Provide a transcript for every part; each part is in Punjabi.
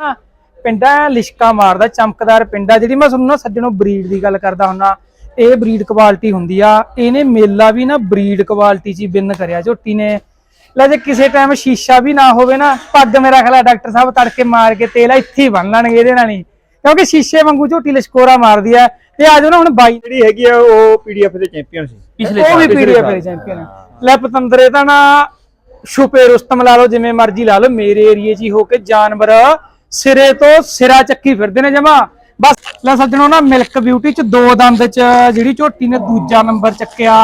ਨਾ ਪਿੰਡਾ ਲਿਸ਼ਕਾ ਮਾਰਦਾ ਚਮਕਦਾਰ ਪਿੰਡਾ ਜਿਹੜੀ ਮੈਂ ਤੁਹਾਨੂੰ ਨਾ ਸੱਜਣੋ ਬਰੀਡ ਦੀ ਗੱਲ ਕਰਦਾ ਹੁੰਨਾ ਇਹ ਬਰੀਡ ਕੁਆਲਿਟੀ ਹੁੰਦੀ ਆ। ਇਹਨੇ ਮੇਲਾ ਵੀ ਨਾ ਬਰੀਡ ਕੁਆਲਿਟੀ 'ਚ ਵਿਨ ਕਰਿਆ ਝੋਟੀ ਨੇ। ਲੈ ਜੇ ਕਿਸੇ ਟਾਈਮ ਸ਼ੀਸ਼ਾ ਵੀ ਨਾ ਹੋਵੇ ਨਾ ਪੱਗ ਮੇਰਾ ਖਿਆਲ ਆ ਡਾਕਟਰ ਸਾਹਿਬ ਤੜਕੇ ਮਾਰ ਕੇ ਤੇਲ ਇੱਥੇ ਹੀ ਬੰਨ ਲੈਣਗੇ ਇਹਦੇ ਨਾਲ ਹੀ। ਕਿਉਂਕਿ ਸ਼ੀਸ਼ੇ ਵਾਂਗੂ ਝੋਟੀ ਲਿਸ਼ਕੋਰਾ ਮਾਰਦੀ ਆ। ਤੇ ਆ ਜਾਓ ਨਾ ਹੁਣ ਬਾਈ। ਜਿਹੜੀ ਹੈਗੀ ਆ ਉਹ ਪੀਡੀਐਫ ਦੇ ਚੈਂਪੀਅਨ ਸੀ। ਪਿਛਲੇ ਉਹ ਵੀ ਪੀਡੀਐਫ ਦੇ ਚੈਂਪੀਅਨ ਲੈ ਪਤੰਦਰੇ ਤਾਂ ਨਾ ਛੁਪੇ ਰੁਸਤਮ ਲਾ ਲਓ ਜਿਵੇਂ ਮਰਜ਼ੀ ਲਾ ਲਓ ਮੇਰੇ ਏਰੀਏ 'ਚ ਹੀ ਹੋ ਕੇ ਜਾਨਵਰ ਸਿਰੇ ਤੋਂ ਸਿਰਾ ਚੱਕੀ ਫਿਰਦੇ ਨੇ ਜਮਾ। ਬਸ ਲੈ ਸੱਜਣੋ ਨਾ, ਮਿਲਕ ਬਿਊਟੀ 'ਚ ਦੋ ਦੰਦ 'ਚ ਜਿਹੜੀ ਝੋਟੀ ਨੇ ਦੂਜਾ ਨੰਬਰ ਚੱਕਿਆ।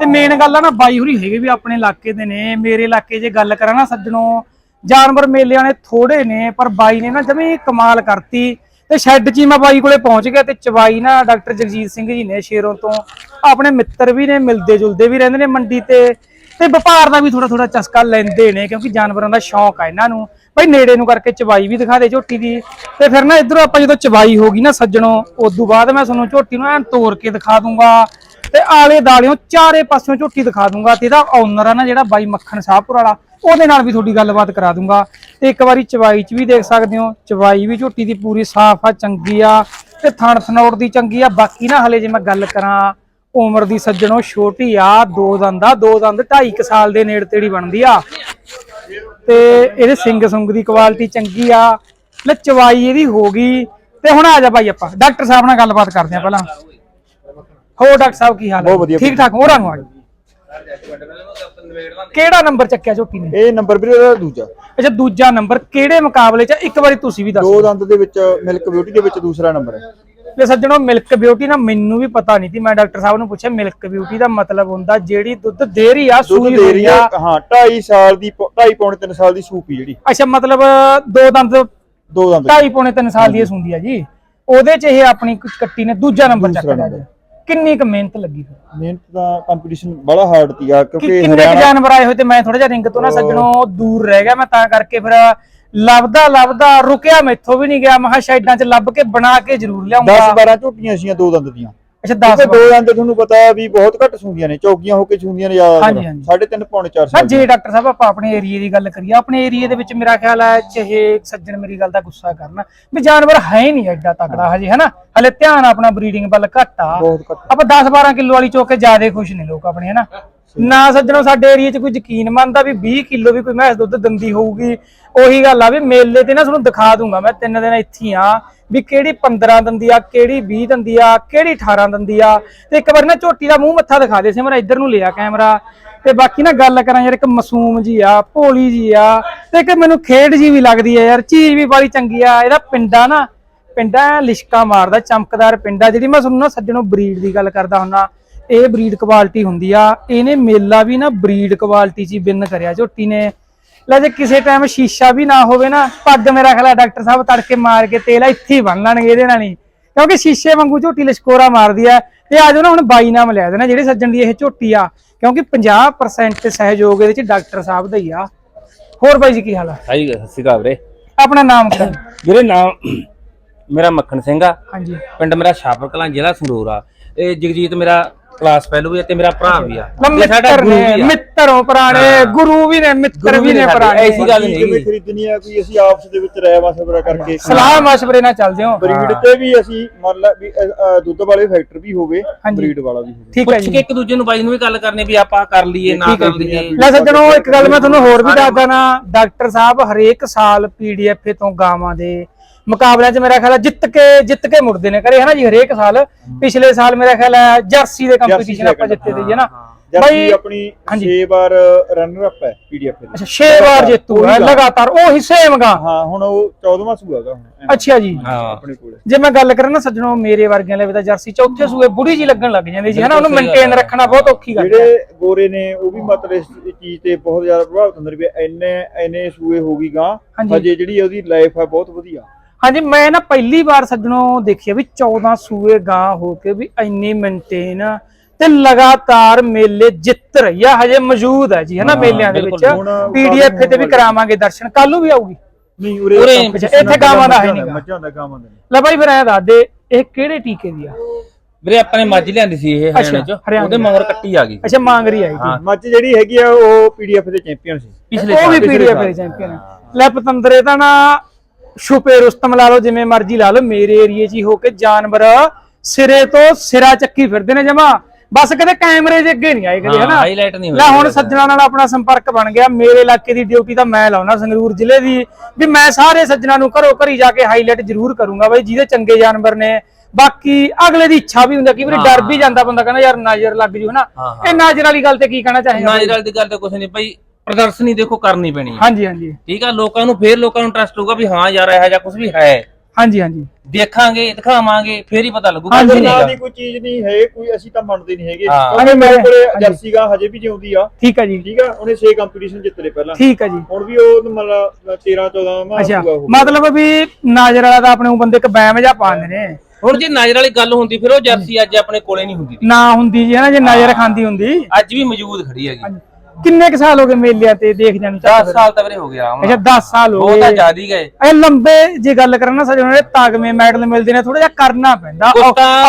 ਤੇ ਮੇਨ ਗੱਲ ਆ ਨਾ, ਬਾਈ ਹੁਰੀ ਹੈਗੇ ਵੀ ਆਪਣੇ ਇਲਾਕੇ ਦੇ ਨੇ। ਮੇਰੇ ਇਲਾਕੇ 'ਜੇ ਗੱਲ ਕਰਾਂ ਨਾ ਸੱਜਣੋ, ਜਾਨਵਰ ਮੇਲਿਆਂ ਨੇ ਥੋੜੇ ਨੇ, ਪਰ ਬਾਈ ਨੇ ਨਾ ਜਮੀ ਕਮਾਲ ਕਰਤੀ। ਤੇ ਸ਼ੈੱਡ 'ਚ ਹੀ ਮੈਂ ਬਾਈ ਕੋਲੇ ਪਹੁੰਚ ਗਿਆ ਤੇ ਚਵਾਈ ਨਾ ਡਾਕਟਰ ਜਗਜੀਤ ਸਿੰਘ ਜੀ ਨੇ ਸ਼ੇਰੋਂ ਤੋਂ। ਆਪਣੇ ਮਿੱਤਰ ਵੀ ਨੇ, ਮਿਲਦੇ ਜੁਲਦੇ ਵੀ ਰਹਿੰਦੇ ਨੇ ਮੰਡੀ ਤੇ। ਤੇ ਵਪਾਰ ਦਾ ਵੀ ਥੋੜਾ ਥੋੜਾ ਚਸਕਾ ਲੈਂਦੇ ਨੇ, ਕਿਉਂਕਿ ਜਾਨਵਰਾਂ ਦਾ ਸ਼ੌਂਕ ਆ ਇਹਨਾਂ ਨੂੰ। ਭਾਈ ਨੇੜੇ ਨੂੰ ਕਰਕੇ ਚਵਾਈ ਵੀ ਦਿਖਾ ਦੇ ਝੋਟੀ ਦੀ। ਤੇ ਫਿਰ ਨਾ ਇਧਰੋਂ ਆਪਾਂ ਜਦੋਂ ਚਬਾਈ ਹੋ ਗਈ ਨਾ ਸੱਜਣੋ, ਉਦੋਂ ਬਾਅਦ ਮੈਂ ਤੁਹਾਨੂੰ ਝੋਟੀ ਨੂੰ ਐਨ ਤੋੜ ਕੇ ਦਿਖਾ ਦੂੰਗਾ। ਤੇ ਆਲੇ ਦਾਲਿਓਂ ਚਾਰੇ ਪਾਸਿਓਂ ਝੋਟੀ ਦਿਖਾ ਦੂੰਗਾ ਤੇ ਇਹਦਾ ਓਨਰ ਆ ਨਾ ਜਿਹੜਾ ਬਾਈ ਮੱਖਣ ਸਾਹਪੁਰ ਵਾਲਾ, ਉਹਦੇ ਨਾਲ ਵੀ ਤੁਹਾਡੀ ਗੱਲਬਾਤ ਕਰਾ ਦੂੰਗਾ। ਤੇ ਇੱਕ ਵਾਰੀ ਚਵਾਈ 'ਚ ਵੀ ਦੇਖ ਸਕਦੇ ਹੋ ਚਵਾਈ ਵੀ ਝੋਟੀ ਦੀ ਪੂਰੀ ਸਾਫ਼ ਆ, ਚੰਗੀ ਆ ਤੇ ਥਣ ਥਨੌੜ ਦੀ ਚੰਗੀ ਆ। ਬਾਕੀ ਨਾ ਹਲੇ ਜੇ ਮੈਂ ਗੱਲ ਕਰਾਂ, ਉਮਰ ਦੀ ਸੱਜਣੋ ਛੋਟੀ ਆ, ਦੋ ਦੰਦ ਆ, ਦੋ ਦੰਦ 2.5 ਸਾਲ ਦੇ ਨੇੜੇ ਤੇੜੀ ਬਣਦੀ ਆ। ਤੇ ਇਹਦੇ ਸਿੰਗ ਸੁੰਗ ਦੀ ਕੁਆਲਿਟੀ ਚੰਗੀ ਆ। ਲੈ ਚਵਾਈ ਇਹਦੀ ਹੋ ਗਈ। ਤੇ ਹੁਣ ਆ ਜਾ ਭਾਈ ਆਪਾਂ। ਡਾਕਟਰ ਸਾਹਿਬ ਨਾਲ ਗੱਲਬਾਤ ਕਰਦੇ ਆ ਪਹਿਲਾਂ। ਹੋਰ ਡਾਕਟਰ ਸਾਹਿਬ ਕੀ ਹਾਲ ਹੈ ਠੀਕ ਠਾਕ? ਹੋਰਾਂ ਨੂੰ ਆ ਕਿਹੜਾ ਨੰਬਰ ਚੱਕਿਆ ਝੋਟੀ ਨੇ? ਇਹ ਨੰਬਰ ਵੀਰੇ ਦਾ ਦੂਜਾ। ਅੱਛਾ ਦੂਜਾ ਨੰਬਰ। ਕਿਹੜੇ ਮੁਕਾਬਲੇ 'ਚ ਇੱਕ ਵਾਰੀ ਤੁਸੀਂ ਵੀ ਦੱਸੋ ਦੋ ਦੰਦ ਦੇ ਵਿੱਚ ਮਿਲਕ ਬਿਊਟੀ ਦੇ ਵਿੱਚ ਦੂਸਰਾ ਨੰਬਰ ਹੈ। ਤੇ ਸੱਜਣੋ ਮਿਲਕ ਬਿਊਟੀ ਨਾ ਮੈਨੂੰ ਵੀ ਪਤਾ ਨਹੀਂ ਸੀ ਮੈਂ ਡਾਕਟਰ ਸਾਹਿਬ ਨੂੰ ਪੁੱਛਿਆ ਮਿਲਕ ਬਿਊਟੀ ਦਾ ਮਤਲਬ ਹੁੰਦਾ ਜਿਹੜੀ ਦੁੱਧ ਦੇ ਰਹੀ ਆ ਦੁੱਧ ਸੂਈ ਦੇ ਹੋਈ ਰਹੀ ਆ ਹੈ ਹਾਂ 2.5 ਸਾਲ ਦੀ 2.5 ਪੌਣੇ 3 ਸਾਲ ਦੀ ਸੂਪੀ ਜਿਹੜੀ। ਅੱਛਾ ਮਤਲਬ ਦੋ ਦੰਦ ਦੋ ਦੰਦ। ਢਾਈ ਪੌਣੇ 3 ਸਾਲ ਦੀ ਇਹ ਸੁੰਦੀ ਆ ਜੀ। ਉਹਦੇ 'ਚ ਇਹ ਆਪਣੀ ਕੱਟੀ ਨੇ ਦੂਜਾ ਨੰਬਰ ਚੱਕ ਲਿਆ ਜੀ। ਕਿੰਨੀ ਕੁ ਮਿਹਨਤ ਲੱਗੀ ਫਿਰ? ਮਿਹਨਤ ਦਾ ਕੰਪੀਟੀਸ਼ਨ ਬੜਾ ਹਾਰਡ ਸੀ ਆ ਕਿ ਕਿਉਂਕਿ ਕਿੰਨੇ ਕੁ ਹਰਿਆਣਾ ਜਾਨਵਰ ਆਏ ਹੋਏ ਤੇ ਮੈਂ ਥੋੜਾ ਜਿਹਾ ਰਿੰਗ ਤੋਂ ਨਾ ਸੱਜਣੋ ਦੂਰ ਰਹਿ ਗਿਆ ਮੈਂ ਤਾਂ ਕਰਕੇ ਫਿਰ ਲੱਭਦਾ ਲੱਭਦਾ ਰੁਕਿਆ ਮੈਥੋਂ ਵੀ ਨਹੀਂ ਗਿਆ। ਮਹਾ ਸ਼ੈਡਾਂ 'ਚ ਲੱਭ ਕੇ ਬਣਾ ਕੇ ਜ਼ਰੂਰ 10 ਲਿਆਉਂਗਾ 12 ਝੋਟੀਆਂ ਸੀਆਂ ਦੋ ਦੰਦ ਦੀਆਂ। ਅੱਛਾ ਤੇ 10 ਦੋ ਦੰਦ ਤੁਹਾਨੂੰ ਪਤਾ ਹੈ ਵੀ ਬਹੁਤ ਘੱਟ ਸੁੰਦੀਆਂ ਨੇ ਚੌਕੀਆਂ ਹੋ ਕੇ ਸੁੰਦੀਆਂ ਨੇ ਜ਼ਿਆਦਾ ਹਾਂਜੀ, ਹਾਂਜੀ। 3.5 ਪੌਣੇ 4 ਨਾ ਸਾਲ ਜੇ ਡਾਕਟਰ ਸਾਹਿਬ ਆਪਾਂ ਆਪਣੇ ਏਰੀਏ ਦੀ ਗੱਲ ਕਰੀਏ ਆਪਣੇ ਏਰੀਏ ਦੇ ਵਿੱਚ ਮੇਰਾ ਖਿਆਲ ਹੈ ਚਾਹੇ ਸੱਜਣ ਮੇਰੀ ਗੱਲ ਦਾ ਗੁੱਸਾ ਕਰਨਾ। ਵੀ ਜਾਨਵਰ ਹੈ ਹੀ ਨਹੀਂ ਐਡਾ ਤਕੜਾ ਹਜੇ ਹਨਾ? ਹਲੇ ਧਿਆਨ ਆਪਣਾ ਬਰੀਡਿੰਗ ਵੱਲ ਘੱਟ ਆ। ਬਹੁਤ ਘੱਟ। ਆਪਾਂ 10 12 ਕਿਲੋ ਵਾਲੀ ਚੋਕ ਕੇ ਜ਼ਿਆਦਾ ਖੁਸ਼ ਨੇ ਲੋਕ ਆਪਣੇ ਹਨਾ? ਨਾ ਸੱਜਣੋ, ਸਾਡੇ ਏਰੀਏ 'ਚ ਕੋਈ ਯਕੀਨ ਮੰਨਦਾ ਵੀ 20 ਕਿਲੋ ਵੀ ਕੋਈ ਮੈਸ ਦੁੱਧ ਦਿੰਦੀ ਹੋਊਗੀ। ਉਹੀ ਗੱਲ ਆ ਵੀ ਮੇਲੇ ਤੇ ਨਾ ਤੁਹਾਨੂੰ ਦਿਖਾ ਦੂੰਗਾ ਮੈਂ, ਤਿੰਨ ਦਿਨ ਇੱਥੇ ਆ, ਵੀ ਕਿਹੜੀ 15 ਦਿੰਦੀ ਆ, ਕਿਹੜੀ 20 ਦਿੰਦੀ ਆ, ਕਿਹੜੀ 18 ਦਿੰਦੀ ਆ। ਤੇ ਇੱਕ ਵਾਰ ਨਾ ਝੋਟੀ ਦਾ ਮੂੰਹ ਮੱਥਾ ਦਿਖਾ ਦੇ ਸੀ ਮੇਰਾ ਇੱਧਰ ਨੂੰ ਲਿਆ ਕੈਮਰਾ। ਤੇ ਬਾਕੀ ਨਾ ਗੱਲ ਕਰਾਂ ਯਾਰ, ਇੱਕ ਮਾਸੂਮ ਜੀ ਆ, ਭੋਲੀ ਜੀ ਆ, ਤੇ ਇੱਕ ਮੈਨੂੰ ਖੇਡ ਜੀ ਵੀ ਲੱਗਦੀ ਆ ਯਾਰ, ਚੀਜ਼ ਵੀ ਬੜੀ ਚੰਗੀ ਆ। ਇਹਦਾ ਪਿੰਡਾ ਨਾ, ਪਿੰਡਾ ਐਂ ਲਿਸ਼ਕਾ ਮਾਰਦਾ, ਚਮਕਦਾਰ ਪਿੰਡਾ, ਜਿਹੜੀ ਮੈਂ ਤੁਹਾਨੂੰ ਨਾ ਸੱਜਣੋ ਬਰੀਡ ਦੀ ਗੱਲ ਕਰਦਾ ਹੁੰਨਾ। ਇਹ ਬਰੀਡ ਕੁਆਲਿਟੀ ਹੁੰਦੀ ਆ। ਇਹਨੇ ਮੇਲਾ ਵੀ ਨਾ ਬਰੀਡ ਕੁਆਲਿਟੀ 'ਚ ਹੀ ਵਿਨ ਕਰਿਆ। ਝੋਟੀ ਨੇ ਲੈ ਜੇ ਕਿਸੇ ਟਾਈਮ ਸ਼ੀਸ਼ਾ ਵੀ ਨਾ ਹੋਵੇ ਨਾ ਪੱਗ ਮੇਰਾ ਖਿਆਲ ਡਾਕਟਰ ਸਾਹਿਬ ਤੜਕੇ ਮਾਰ ਕੇ ਤੇਲ ਇੱਥੇ ਹੀ ਬੰਨ ਲੈਣਗੇ ਇਹਦੇ ਨਾਲ ਹੀ। ਕਿਉਂਕਿ ਸ਼ੀਸ਼ੇ ਵਾਂਗੂ ਝੋਟੀ ਲਸ਼ਕੋਰਾ ਮਾਰਦੀ ਆ। ਤੇ ਆਜੋ ਨਾ ਹੁਣ ਬਾਈ ਨਾਮ ਲਿਆ ਦੇਣਾ ਜਿਹੜੇ ਸੱਜਣ ਦੀ ਇਹ ਝੋਟੀ ਆ। ਕਿਉਂਕਿ 50% ਸਹਿਯੋਗ ਇਹਦੇ ਚ ਡਾਕਟਰ ਸਾਹਿਬ ਦਾ ਹੀ ਆ। ਹੋਰ ਬਾਈ ਜੀ ਕੀ ਹਾਲ ਆ? ਹਾਂਜੀ ਸਤਿ ਸ਼੍ਰੀ ਅਕਾਲ ਵੀਰੇ। ਆਪਣਾ ਨਾਮ ਕੀ ਵੀਰੇ ਨਾਮ ਮੇਰਾ ਮੱਖਣ ਸਿੰਘ ਆ। ਹਾਂਜੀ। ਪਿੰਡ ਮੇਰਾ ਛਾਪਰ ਕਲਾਂ ਜ਼ਿਲ੍ਹਾ ਸੰਗਰੂਰ ਆ। ਇਹ ਜਗਜੀਤ ਮੇਰਾ ਕਲਾਸ ਫੈਲੋ ਵੀ ਆ ਤੇ ਮੇਰਾ ਭਰਾ ਵੀ ਆ। ਇਹ ਸਾਡਾ ਮਿੱਤਰ ਗੁਰੂ ਨੇ ਵੀ ਆ। ਮਿੱਤਰੋਂ ਪੁਰਾਣੇ ਗੁਰੂ ਵੀ ਨੇ ਮਿੱਤਰ ਗੁਰੂ ਵੀ ਵੀ ਨੇ ਪੁਰਾਣੇ। ਐਸੀ ਗੱਲ ਨਹੀਂ ਕਿਵੇਂ ਹੈਗੀ। ਖਰੀਦਣੀ ਆ ਕੋਈ? ਅਸੀਂ ਆਪਸ ਦੇ ਵਿੱਚ ਰਾਇ ਮਸ਼ਵਰਾ ਕਰਕੇ ਸਲਾਹ ਮਸ਼ਵਰੇ ਨਾਲ ਚੱਲਦੇ ਹੋ। ਬਰੀਡ ਤੇ ਵੀ ਅਸੀਂ ਮੰਨ ਲਾ ਵੀ ਅ, ਅ, ਦੁੱਧ ਵਾਲੇ ਫੈਕਟਰ ਵੀ ਹੋਵੇ ਹਾਂਜੀ। ਬਰੀਡ ਵਾਲਾ ਵੀ ਹੋਵੇ। ਠੀਕ ਹੈ ਪੁੱਛ ਜੀ। ਕੇ ਇੱਕ ਦੂਜੇ ਨੂੰ ਬਾਈ ਨੂੰ ਵੀ ਗੱਲ ਕਰਨੀ ਵੀ ਆਪਾਂ ਕਰ ਲਈਏ ਨਾ ਠੀਕ ਹੈ ਕਰ ਜੀ। ਲਈਏ। ਲੈ ਸੱਜਣੋ ਇੱਕ ਗੱਲ ਮੈਂ ਤੁਹਾਨੂੰ ਹੋਰ ਵੀ ਦੱਸਦਾ ਨਾ ਡਾਕਟਰ ਸਾਹਿਬ ਹਰੇਕ ਸਾਲ ਪੀਡੀਐਫ ਤੋਂ ਗਾਵਾਂ ਦੇ ਮੁਕਾਬਲਿਆਂ 'ਚ ਮੇਰਾ ਖਿਆਲ ਹੈ ਜਿੱਤ ਕੇ ਜਿੱਤ ਕੇ ਮੁੜਦੇ ਨੇ ਕਰੇ ਹਨਾ ਜੀ? ਹਰੇਕ ਸਾਲ ਪਿਛਲੇ ਸਾਲ ਮੇਰਾ ਖਿਆਲ ਹੈ ਜਰਸੀ ਦੇ ਕੰਪੀਟੀਸ਼ਨ ਆਪਾਂ ਜਿੱਤੇ ਹਨਾ? ਜਰਸੀ ਬਾਈ ਆਪਣੀ ਹਾਂਜੀ। 6 ਵਾਰ ਰਨਰ ਅਪ ਹੈ ਪੀਡੀਐਫ ਦੇ। ਅੱਛਾ 6 ਵਾਰ ਜੇਤੂ ਹੈ ਲਗਾਤਾਰ ਉਹ ਹਿੱਸੇ ਮਗਾ ਹਾਂ ਹੁਣ ਉਹ 14ਵਾਂ ਸੂਆ ਹੈਗਾ ਹੁਣ ਅੱਛਾ ਜੀ। ਹਾਂ ਆਪਣੇ ਕੋਲੇ। ਜੇ ਮੈਂ ਗੱਲ ਕਰਾਂ ਨਾ ਸੱਜਣੋ ਮੇਰੇ ਵਰਗਿਆਂ ਲਈ ਤਾਂ ਜਰਸੀ ਚੌਥੇ ਸੂਏ ਬੁੜੀ ਜੀ ਲੱਗਣ ਲੱਗ ਜਾਂਦੀ ਜੀ ਹਨਾ? ਉਹਨੂੰ ਮੇਨਟੇਨ ਹੈ। ਰੱਖਣਾ ਬਹੁਤ ਔਖੀ ਗੱਲ ਹੈ। ਜਿਹੜੇ ਗੋਰੇ ਨੇ ਉਹ ਵੀ ਮਤਲਬ ਇਸ ਚੀਜ਼ ਤੇ ਬਹੁਤ ਜ਼ਿਆਦਾ ਪ੍ਰਭਾਵਿਤ ਹੁੰਦੇ ਨੇ ਵੀ ਇੰਨੇ ਇੰਨੇ ਸੂਏ ਹੋ ਗਈ ਗਾਂ। ਹਜੇ। ਜਿਹੜੀ ਉਹਦੀ ਲਾਈਫ ਹੈ ਬਹੁਤ ਵਧੀਆ। ਹਾਂਜੀ ਮੈਂ ਨਾ ਪਹਿਲੀ ਵਾਰ ਸੱਜਣੋ ਦੇਖਿਆ ਵੀ 14 ਸੂਏ ਗਾਂ ਹੋ ਕੇ ਵੀ ਇੰਨੀ ਮੇਨਟੇਨ ਤੇ ਲਗਾਤਾਰ ਮੇਲੇ ਜਿੱਤ ਰਹੀ ਆ ਹਜੇ ਮੌਜੂਦ ਹੈ ਜੀ ਹਨਾ ਮੇਲਿਆਂ ਦੇ ਵਿੱਚ। ਪੀਡੀਐਫ ਤੇ ਵੀ ਕਰਾਵਾਂਗੇ ਦਰਸ਼ਨ। ਕੱਲ ਨੂੰ ਵੀ ਆਊਗੀ। ਨਹੀਂ ਉਰੇ ਇੱਥੇ ਗਾਵਾਂ ਦਾ ਹੈ ਮੱਝਾਂ ਨੀਗਾ। ਮੱਝਾਂ ਦਾ ਗਾਵਾਂ ਦਾ ਨਹੀਂ। ਲੈ ਭਾਈ ਫਿਰ ਐ ਦੱਸ ਦੇ ਇਹ ਕਿਹੜੇ ਟੀਕੇ ਦੀ ਆ? ਵੀਰੇ ਆਪਾਂ ਨੇ ਮੱਝ ਲਿਆਂਦੀ ਸੀ ਇਹ ਹਰਿਆਣੇ ਚ। ਉਹਦੇ ਮਗਰ ਕੱਟੀ ਆ ਗਈ। ਅੱਛਾ ਮੰਗਰੀ ਆਈ ਸੀ। ਮੱਝ ਜਿਹੜੀ ਹੈਗੀ ਆ ਉਹ ਪੀਡੀਐਫ ਦੇ ਚੈਂਪੀਅਨ ਸੀ। ਪਿਛਲੇ ਉਹ ਵੀ ਪੀਡੀਐਫ ਦੇ ਚੈਂਪੀਅਨ ਲੈ ਪਤੰਦਰੇ ਤਾਂ ਨਾ ਛੁਪੇ ਰੁਸਤਮ ਲਾ ਲਓ ਜਿਵੇਂ ਮਰਜ਼ੀ ਲਾ ਲਓ ਮੇਰੇ ਏਰੀਏ 'ਚ ਹੀ ਹੋ ਕੇ ਜਾਨਵਰ ਸਿਰੇ ਤੋਂ ਸਿਰਾ ਚੱਕੀ ਫਿਰਦੇ ਨੇ ਜਮਾ। ਬਸ ਕਦੇ ਕੈਮਰੇ ਦੇ ਅੱਗੇ ਨਹੀਂ ਆਏ ਕਦੇ ਹਨਾ? ਹਾਈਲਾਈਟ ਨਹੀਂ ਲੈ ਹੋਈ ਹੁਣ ਸੱਜਣਾ ਨਾਲ ਆਪਣਾ ਸੰਪਰਕ ਬਣ ਗਿਆ ਮੇਰੇ ਇਲਾਕੇ ਦੀ ਡਿਊਟੀ ਤਾਂ ਮੈਂ ਲਾਉਣਾ ਸੰਗਰੂਰ ਜ਼ਿਲ੍ਹੇ ਦੀ। ਵੀ ਮੈਂ ਸਾਰੇ ਸੱਜਣਾ ਨੂੰ ਘਰੋਂ ਘਰੀ ਜਾ ਕੇ ਹਾਈਲਾਈਟ ਜ਼ਰੂਰ ਕਰੂੰਗਾ ਬਈ ਜਿਹਦੇ ਚੰਗੇ ਜਾਨਵਰ ਨੇ। ਬਾਕੀ ਅਗਲੇ ਦੀ ਇੱਛਾ ਵੀ ਹੁੰਦੀ ਕਈ ਵਾਰੀ ਡਰ ਵੀ ਜਾਂਦਾ ਬੰਦਾ ਕਹਿੰਦਾ ਯਾਰ ਨਜ਼ਰ ਲੱਗ ਜੂ ਹਨਾ? ਇਹ ਨਜ਼ਰ ਵਾਲੀ ਗੱਲ ਤੇ ਕੀ ਕਹਿਣਾ ਚਾਹੇਗਾ ਨਾਜਰਲ ਦੀ ਗੱਲ ਤਾਂ ਕੁਝ ਨਹੀਂ। ਭਾਈ ਪ੍ਰਦਰਸ਼ਨੀ ਦੇਖੋ ਕਰਨੀ ਪੈਣੀ ਹੈ। ਹਾਂਜੀ ਹਾਂਜੀ। ਠੀਕ ਆ ਲੋਕਾਂ ਨੂੰ ਫੇਰ ਲੋਕਾਂ ਨੂੰ ਟਰਸਟ ਹੋਊਗਾ ਵੀ ਹਾਂ ਯਾਰ ਇਹੋ ਜਿਹਾ ਕੁਝ ਵੀ ਹੈ। ਹਾਂਜੀ ਹਾਂਜੀ। ਦੇਖਾਂਗੇ ਦਿਖਾਵਾਂਗੇ ਫੇਰ ਹੀ ਪਤਾ ਲੱਗੂਗਾ। ਹਾਂਜੀ, ਨਾ ਦੀ ਕੋਈ ਚੀਜ਼ ਨਹੀਂ ਹੈ ਕੋਈ ਅਸੀਂ ਤਾਂ ਮੰਨਦੇ ਨਹੀਂ ਹੈਗੇ। ਹਾਂ। ਕਿਉਂਕਿ ਮੇਰੇ ਹਾਂਜੀ, ਕੋਲੇ ਹਾਂਜੀ। ਜਰਸੀ ਗਾ ਹਜੇ ਵੀ ਜਿਉਂਦੀ ਆ। ਠੀਕ ਹੈ ਜੀ। ਠੀਕ ਆ ਉਹਨੇ 6 ਕੰਪੀਟੀਸ਼ਨ ਜਿੱਤ ਲਏ ਪਹਿਲਾਂ। ਠੀਕ ਹੈ ਜੀ। ਹੁਣ ਵੀ ਉਹ ਮਤਲਬ 13 14 ਮਾ ਅੱਛਾ ਹੋਊਗਾ ਉਹ। ਮਤਲਬ ਵੀ ਨਾਜ਼ਰ ਵਾਲਾ ਤਾਂ ਆਪਣੇ ਉਹ ਬੰਦੇ ਇੱਕ ਬੈਮ ਜਾ ਪਾਉਂਦੇ ਨੇ। ਹੁਣ ਜੇ ਨਜ਼ਰ ਵਾਲੀ ਗੱਲ ਹੁੰਦੀ ਫਿਰ ਉਹ ਜਰਸੀ ਅੱਜ ਆਪਣੇ ਕੋਲੇ ਨਹੀਂ ਹੁੰਦੀ। ਨਾ ਹੁੰਦੀ ਜੀ ਹਨਾ ਜੇ ਨਜ਼ਰ ਖਾਂਦੀ ਹੁੰਦੀ। ਅੱਜ ਵੀ ਮੌਜੂਦ ਖੜੀ ਹੈਗੀ। ਕਿੰਨੇ ਕੁ ਸਾਲ ਹੋ ਗਏ ਮੇਲਿਆਂ ਤੇ ਦੇਖ ਜਾਣੀ 10 ਸਾਲ ਤਾਂ ਵੀਰੇ ਹੋ ਗਿਆ। ਅੱਛਾ 10 ਸਾਲ ਹੋ ਬਹੁਤ ਗਏ। ਜ਼ਿਆਦਾ ਹੀ ਗਏ। ਇਹ ਲੰਬੇ ਜੇ ਗੱਲ ਕਰਾਂ ਨਾ ਸਜਣਾ ਦੇ ਤਾਗਵੇਂ ਮੈਡਲ ਮਿਲਦੇ ਨੇ ਥੋੜਾ ਜਿਹਾ ਕਰਨਾ ਪੈਂਦਾ।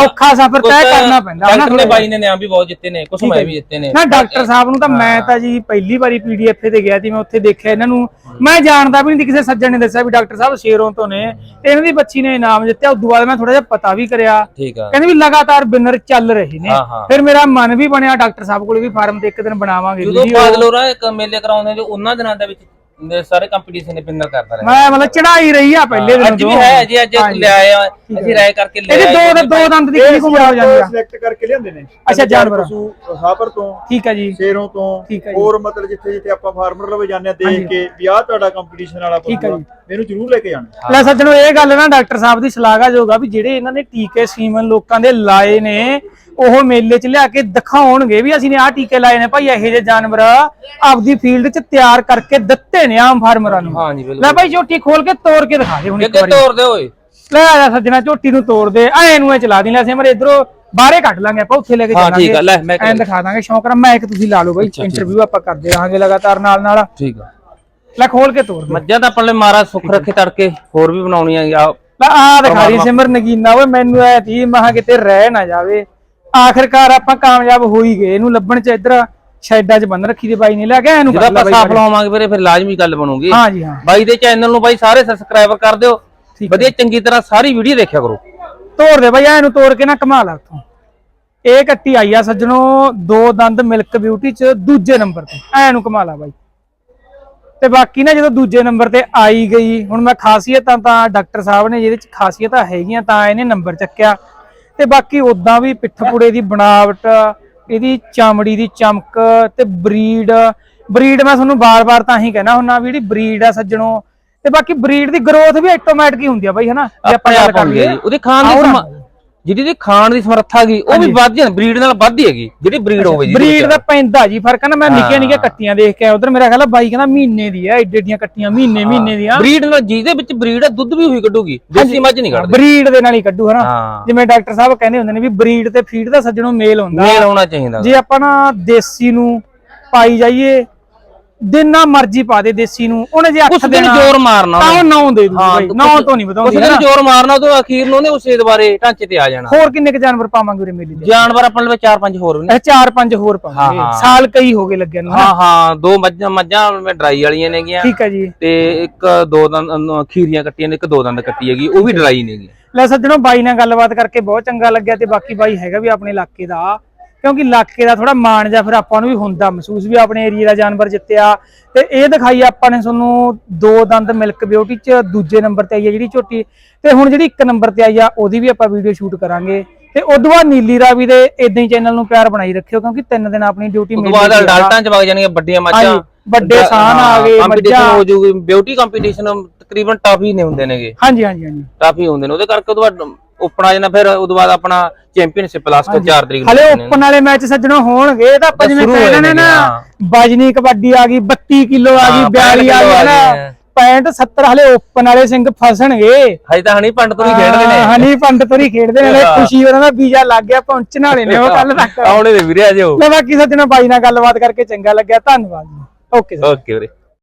ਔਖਾ ਸਫ਼ਰ ਤੈਅ ਤਾਂ ਕਰਨਾ ਪੈਂਦਾ ਡਾਕਟਰ ਨੇ ਬਾਈ ਨੇ ਨਿਆਮ ਵੀ ਬਹੁਤ ਜਿੱਤੇ ਨੇ ਕੁਛ ਮੈਂ ਵੀ ਜਿੱਤੇ ਨੇ। ਨਾ ਡਾਕਟਰ ਸਾਹਿਬ ਨੂੰ ਤਾਂ ਮੈਂ ਤਾਂ ਜੀ ਪਹਿਲੀ ਵਾਰੀ ਪੀਡੀਐਫ ਤੇ ਗਿਆ ਸੀ ਮੈਂ ਉੱਥੇ ਦੇਖਿਆ ਇਹਨਾਂ ਨੂੰ। ਮੈਂ ਜਾਣਦਾ ਵੀ ਨਹੀਂ ਕਿਸੇ ਸੱਜਣ ਨੇ ਦੱਸਿਆ ਵੀ ਡਾਕਟਰ ਸਾਹਿਬ ਸ਼ੇਰੋਂ ਤੋਂ ਨੇ। ਤੇ ਇਹਨਾਂ ਦੀ ਬੱਚੀ ਨੇ ਇਨਾਮ ਜਿੱਤਿਆ ਉਦੋਂ ਬਾਅਦ ਮੈਂ ਥੋੜਾ ਜਿਹਾ ਪਤਾ ਵੀ ਕਰਿਆ। ਕਹਿੰਦੇ ਵੀ ਲਗਾਤਾਰ ਵਿਨਰ ਚੱਲ ਰਹੇ ਨੇ। ਹਾਂ, ਹਾਂ। ਫਿਰ ਮੇਰਾ ਮਨ ਵੀ ਬਣਿਆ ਡਾਕਟਰ ਸਾਹਿਬ ਕੋਲ ਵੀ ਫਾਰਮ ਤੇ ਇੱਕ ਦਿਨ ਬਣਾਵਾਂਗੇ ਵੀਡੀਓ ਬਾਦਲੋਰਾ ਇੱਕ ਮੇਲੇ ਕਰਾਉਂਦੇ ਜੋ ਉਹਨਾਂ ਦਿਨਾਂ ਦੇ ਵਿੱਚ ਨੇ ਸਾਰੇ ਕੰਪੀਟੀਸ਼ਨ ਨੇ ਵਿਨਰ ਕਰਦਾ ਰਿਹਾ। ਮੈਂ ਮਤਲਬ ਚੜਾਈ ਰਹੀ ਆ ਪਹਿਲੇ ਦਿਨ ਅੱਜ ਵੀ ਹੈ ਜੀ ਅੱਜ ਲਿਆਏ ਆ ਅਸੀਂ ਰਾਏ ਕਰਕੇ ਲੈ ਇਹਦੇ ਆਏ ਦੋ ਦੋ ਦੰਦ ਦੀ ਕਿੰਨੀ ਕੁ ਉਮਰ ਹੋ ਜਾਂਦੀ ਆ? ਸਿਲੈਕਟ ਕਰਕੇ ਲਿਆਂਦੇ ਨੇ। ਅੱਛਾ, ਜਾਨਵਰ। ਹਾਪਰ ਤੋਂ ਠੀਕ ਹੈ ਜੀ। ਸ਼ੇਰੋਂ ਤੋਂ ਠੀਕ ਹੈ ਜੀ। ਹੋਰ ਮਤਲਬ ਜਿੱਥੇ ਜਿੱਥੇ ਆਪਾਂ ਫਾਰਮਰ ਲਵੇ ਜਾਂਦੇ ਆ। ਦੇਖ ਕੇ ਵੀ ਆਹ ਤੁਹਾਡਾ ਕੰਪੀਟੀਸ਼ਨ ਵਾਲਾ ਠੀਕ ਆ, ਜੀ। ਮੈਨੂੰ ਜ਼ਰੂਰ ਲੈ ਕੇ ਜਾਣਾ ਲੈ ਸੱਜਣੋ ਇਹ ਗੱਲ ਨਾ ਡਾਕਟਰ ਸਾਹਿਬ ਦੀ ਸ਼ਲਾਘਾਯੋਗ ਆ ਵੀ ਜਿਹੜੇ ਇਹਨਾਂ ਨੇ ਟੀਕੇ ਸੀਮਨ ਲੋਕਾਂ ਦੇ ਲਾਏ ਨੇ ਉਹ ਮੇਲੇ 'ਚ ਲਿਆ ਕੇ ਦਿਖਾਉਣਗੇ ਵੀ ਅਸੀਂ ਨੇ ਆਹ ਟੀਕੇ ਲਾਏ ਨੇ ਭਾਈ ਇਹੋ ਜਿਹੇ ਜਾਨਵਰ ਆਪਦੀ ਫੀਲਡ 'ਚ ਤਿਆਰ ਕਰਕੇ ਦਿੱਤੇ ਨੇ ਆਮ ਫਾਰਮਰਾਂ ਨੂੰ। ਹਾਂ ਜੀ ਲੈ ਬਿਲਕੁਲ ਭਾਈ ਝੋਟੀ ਖੋਲ ਕੇ ਤੋੜ ਕੇ ਦਿਖਾ ਦੇ ਹੁਣ ਇੱਕ ਕਿੱਥੇ ਵਾਰੀ। ਤੋੜ ਦੇ ਓਏ? ਲੈ ਆ ਜਾ ਸੱਜਣਾ ਝੋਟੀ ਨੂੰ ਤੋੜ ਦੇ। ਐ ਨੂੰ ਇਹ ਚਲਾ ਦੀ ਲੈ ਸਿਮਰ ਇਧਰੋਂ ਬਾਹਰੇ ਕੱਢ ਲਾਂਗੇ ਆਪਾਂ ਉੱਥੇ ਲੈ ਕੇ ਹਾਂ, ਠੀਕ ਆ, ਲੈ, ਮੈਂ ਐਂ ਦਿਖਾ ਦਾਂਗੇ ਸ਼ੌਂਕ ਨਾਲ ਮੈਂ ਇੱਕ ਤੁਸੀਂ ਲਾ ਲਓ ਬਾਈ ਇੰਟਰਵਿਊ ਆਪਾਂ ਕਰਦੇ ਰਹਾਂਗੇ ਲਗਾਤਾਰ ਨਾਲ ਨਾਲ। ਠੀਕ ਆ। ਲੈ ਖੋਲ ਕੇ ਤੋੜ ਦੇ। ਮੱਝਾਂ ਤਾਂ ਆਪਣੇ ਲਈ ਮਾਰਾ ਸੁੱਖ ਰੱਖੇ ਤੜਕੇ ਹੋਰ ਵੀ ਬਣਾਉਣੀਆਂ ਆ ਲੈ ਆ ਦਿਖਾ ਰਹੀ ਸਿਮਰ ਨਗੀਨਾ ਓਏ ਮੈਨੂੰ ਐ ਤੀ ਮਹਾ ਕਿਤੇ ਰਹਿ ਨਾ ਜਾਵੇ। ਆਖਿਰਕਾਰ ਆਪਾਂ ਕਾਮਯਾਬ ਹੋ ਹੀ ਗਏ। ਇਹਨੂੰ ਲੱਭਣ ਚ ਇੱਧਰ ਸ਼ੈਡਾਂ 'ਚ ਬੰਨ ਰੱਖੀ ਦੇ ਬਾਈ ਨੇ। ਲਿਆ ਕੇ ਇਹਨੂੰ ਜਦੋਂ ਲਾ ਆਪਾਂ ਸਾਫ਼ ਲਾਵਾਂਗੇ ਵੀਰੇ ਫਿਰ ਲਾਜ਼ਮੀ ਗੱਲ ਬਣੂਗੀ। ਹਾਂ ਜੀ ਹਾਂ। ਬਾਈ ਦੇ ਚੈਨਲ ਨੂੰ ਬਾਈ ਸਾਰੇ ਸਬਸਕ੍ਰਾਈਬਰ ਕਰ ਦਿਓ। ਵਧੀਆ ਚੰਗੀ ਤਰ੍ਹਾਂ ਸਾਰੀ ਵੀਡੀਓ ਦੇਖਿਆ ਕਰੋ। ਤੋੜ ਦੇ ਬਾਈ ਇਹਨੂੰ ਤੋੜ ਕੇ ਨਾ ਕਮਾ ਲਾ ਉੱਥੋਂ। ਇਹ ਕੱਟੀ ਆਈ ਆ ਸੱਜਣੋ ਦੋ ਦੰਦ ਮਿਲਕ ਬਿਊਟੀ ਚ ਦੂਜੇ ਨੰਬਰ ਤੇ। ਐ ਨੂੰ ਕਮਾ ਲਾ ਬਾਈ। ਤੇ ਬਾਕੀ ਨਾ ਜਦੋਂ ਦੂਜੇ ਨੰਬਰ ਤੇ ਆਈ ਗਈ ਹੁਣ ਮੈਂ ਖਾਸੀਅਤਾਂ ਤਾਂ ਡਾਕਟਰ ਸਾਹਿਬ ਨੇ ਜਿਹਦੇ ਚ ਖਾਸੀਅਤਾਂ ਹੈਗੀਆਂ ਤਾਂ ਇਹਨੇ ਨੰਬਰ ਚੱਕਿਆ। ਤੇ ਬਾਕੀ ਉਦਾਂ ਵੀ ਪਿੱਠਪੁੜੇ ਦੀ ਬਣਾਵਟ ਇਹਦੀ ਚਮੜੀ ਦੀ ਚਮਕ ਤੇ ਬਰੀਡ ਬਰੀਡ ਮੈਂ ਤੁਹਾਨੂੰ ਬਾਰ-ਬਾਰ ਤਾਂ ਹੀ ਕਹਿਣਾ ਹੁੰਨਾ ਵੀ ਜਿਹੜੀ ਬਰੀਡ ਆ ਸੱਜਣੋ ਤੇ ਬਾਕੀ ਬਰੀਡ ਦੀ ਗਰੋਥ ਵੀ ਆਟੋਮੈਟਿਕ ਹੀ ਹੁੰਦੀ ਆ ਬਾਈ ਹਨਾ? ਜੇ ਆਪਾਂ ਗੱਲ ਕਰ ਲਈਏ ਉਹਦੀ ਖਾਣ ਦੀ ਜਿਹਦੀ ਦੀ ਖਾਣ ਦੀ ਸਮਰੱਥਾ ਗਈ ਉਹ ਵੀ ਵੱਧ ਜਾਂਦੀ ਬਰੀਡ ਨਾਲ ਵੱਧਦੀ ਹੈਗੀ ਜਿਹੜੀ ਬਰੀਡ ਹੋਵੇ ਜੀ ਬਰੀਡ ਦਾ ਪੈਂਦਾ ਜੀ ਫ਼ਰਕ ਨਾ ਮੈਂ ਨਿੱਕੀਆਂ ਨਿੱਕੀਆਂ ਕੱਟੀਆਂ ਦੇਖ ਕੇ ਉਧਰ ਮੇਰਾ ਖਿਆਲ ਆ ਬਾਈ ਕਹਿੰਦਾ ਮਹੀਨੇ ਦੀ ਆ ਏਡੇ ਏਡੀਆਂ ਕੱਟੀਆਂ ਮਹੀਨੇ ਮਹੀਨੇ ਦੀਆਂ। ਬਰੀਡ ਨਾਲ ਜਿਹਦੇ ਵਿੱਚ ਬਰੀਡ ਆ ਦੁੱਧ ਵੀ ਉਹੀ ਕੱਢੂਗੀ ਦੇਸੀ ਮੱਝ ਨਹੀਂ ਕੱਢਦੀ। ਬਰੀਡ ਦੇ ਨਾਲ ਹੀ ਕੱਢੂ ਹਨਾ। ਜਿਵੇਂ ਡਾਕਟਰ ਸਾਹਿਬ ਕਹਿੰਦੇ ਹੁੰਦੇ ਨੇ ਵੀ ਬਰੀਡ ਤੇ ਫੀਡ ਦਾ ਸੱਜਣੋਂ ਮੇਲ ਹੁੰਦਾ। ਮੇਲ ਆਉਣਾ ਚਾਹੀਦਾ। ਜੇ ਆਪਾਂ ਨਾ ਦੇਸੀ ਨੂੰ ਪਾਈ ਜਾਈਏ ਜਿੰਨਾ ਮਰਜ਼ੀ ਪਾ ਦੇ ਦੇਸੀ ਨੂੰ ਉਹਨੇ ਜੇ ਅੱਠ ਉਸ ਦਿਨ ਦੇਣਾ ਜ਼ੋਰ ਮਾਰਨਾ ਤਾਂ ਉਹਨੇ। ਉਹ ਨੌ ਦੇ ਦੂ ਹਾਂ, ਬਾਈ ਨੌ ਤੋਂ ਨਹੀਂ ਉਸ ਵਧਾਉਂਦੀ ਦਿਨ ਜ਼ੋਰ ਮਾਰਨਾ ਉਦੋਂ ਅਖੀਰ ਨੂੰ ਉਹਨੇ ਉਸੇ ਦੁਬਾਰੇ ਢਾਂਚੇ ਤੇ ਆ ਜਾਣਾ। ਹੋਰ ਕਿੰਨੇ ਕ ਜਾਨਵਰ ਪਾਵਾਂਗੇ ਉਰੇ ਮੇਲੇ ਦੇ? ਜਾਨਵਰ ਆਪਣੇ ਲਈ ਚਾਰ ਪੰਜ ਹੋਰ ਵੀ ਨੇ। ਇਹ ਚਾਰ ਪੰਜ ਹੋਰ ਪਾਵਾਂਗੇ। ਹਾਂ, ਹਾਂ। ਸਾਲ ਕਈ ਹੋ ਗਏ ਲੱਗਿਆ ਨੂੰ ਹਨਾ? ਹਾਂ ਹਾਂ ਦੋ ਮੱਝਾਂ ਮੱਝਾਂ ਮੈਂ ਡਰਾਈ ਵਾਲੀਆਂ ਨੇਗੀਆਂ। ਠੀਕ ਹੈ ਜੀ। ਤੇ ਇੱਕ ਦੋ ਦੰਦ ਅਹ ਖੀਰੀਆਂ ਕੱਟੀਆਂ ਨੇ ਇੱਕ ਦੋ ਦੰਦ ਕੱਟੀ ਹੈਗੀ ਉਹ ਵੀ ਡਰਾਈ ਨੇਗੀ ਲੈ ਸੱਜਣੋ ਬਾਈ ਨਾਲ ਗੱਲਬਾਤ ਕਰਕੇ ਬਹੁਤ ਚੰਗਾ ਲੱਗਿਆ ਤੇ ਬਾਕੀ ਬਾਈ ਹੈਗਾ ਵੀ ਆਪਣੇ ਇਲਾਕੇ ਦਾ। ਕਿਉਂਕਿ ਇਲਾਕੇ ਦਾ ਥੋੜਾ ਮਾਣ ਜਾਂ ਫਿਰ ਆਪਾਂ ਨੂੰ ਵੀ ਹੁੰਦਾ ਮਹਿਸੂਸ ਵੀ ਆਪਣੇ ਏਰੀਆ ਦਾ ਜਾਨਵਰ ਜਿੱਤਿਆ। ਤੇ ਇਹ ਦਿਖਾਈ ਆਪਾਂ ਨੇ ਤੁਹਾਨੂੰ ਦੋ ਦੰਦ ਮਿਲਕ ਬਿਊਟੀ ਚ ਦੂਜੇ ਨੰਬਰ ਤੇ ਆਈ ਹੈ ਜਿਹੜੀ ਝੋਟੀ। ਤੇ ਹੁਣ ਜਿਹੜੀ ਇੱਕ ਨੰਬਰ ਤੇ ਆਈ ਆ ਉਹਦੀ ਵੀ ਆਪਾਂ ਵੀਡੀਓ ਸ਼ੂਟ ਕਰਾਂਗੇ। ਤੇ ਉਦੋਂ ਬਾਅਦ ਨੀਲੀ ਰਾਵੀ ਦੇ ਇਦਾਂ ਹੀ ਚੈਨਲ ਨੂੰ ਪਿਆਰ ਬਣਾਈ ਰੱਖਿਓ ਕਿਉਂਕਿ ਤਿੰਨ ਦਿਨ ਆਪਣੀ ਡਿਊਟੀ ਤੋਂ ਬਾਅਦ ਅਡਲਟਾਂ ਚ ਵਗ ਜਾਣਗੀਆਂ ਵੱਡੀਆਂ ਹਾਂਜੀ, ਵੱਡੇ ਸਾਨ ਆ ਗਏ, ਕੰਪੀਟੀਸ਼ਨ ਮੱਝਾਂ। ਹੋ ਜੂਗੀ। ਬਿਊਟੀ ਕੰਪੀਟੀਸ਼ਨ ਤਕਰੀਬਨ ਟਾਫੀ ਨੇ ਹੁੰਦੇ ਨੇਗੇ। ਹਾਂਜੀ ਹਾਂਜੀ ਹਾਂਜੀ। ਟਾਫੀ ਹੁੰਦੇ ਨੇ। ਉਹਦੇ ਕਰਕੇ ਉਦੋਂ ਬਾਅਦ ਓਪਨ ਆ ਜਾਣਾ ਫਿਰ ਉਦੋਂ ਬਾਅਦ ਆਪਣਾ ਚੈਂਪੀਅਨਸ਼ਿਪ ਲਾਸਟ 4 ਤਰੀਕ ਨੂੰ ਹਲੇ। ਓਪਨ ਵਾਲੇ ਮੈਚ ਸੱਜਣੋ ਹੋਣਗੇ ਇਹ ਤਾਂ ਆਪਾਂ ਜਿਵੇਂ ਕਹਿੰਦੇ ਨੇ ਨੇ। ਬਜਨੀ ਕਬੱਡੀ ਆ ਗਈ 32 ਕਿਲੋ ਆ ਗਈ 42 ਆ 65 ਗਈ ਨਾ ਆ ਗਏ। 65 70 ਹਲੇ ਓਪਨ ਵਾਲੇ ਸਿੰਘ ਫਸਣਗੇ ਹਜੇ ਤਾਂ ਹਣੀ ਪੰਡ ਤੋਂ ਹੀ ਖੇਡਦੇ ਨੇ ਹਨੀ ਪੰਡ ਤੋਂ ਹੀ ਖੇਡਦੇ ਨੇ। ਖੁਸ਼ੀ ਉਹਨਾਂ ਦਾ ਵੀਜ਼ਾ ਲੱਗ ਗਿਆ ਪਹੁੰਚਣ ਵਾਲੇ ਨੇ ਉਹ ਕੱਲ ਤੱਕ ਆਉਣੇ ਦੇ ਵੀਰੇ ਆ ਜਾਓ ਲੈ ਬਾਕੀ ਸੱਜਣੋ ਬਾਈ ਨਾਲ ਗੱਲਬਾਤ ਕਰਕੇ ਚੰਗਾ ਲੱਗਿਆ ਧੰਨਵਾਦ ਜੀ ਓਕੇ ਓਕੇ ਵੀਰੇ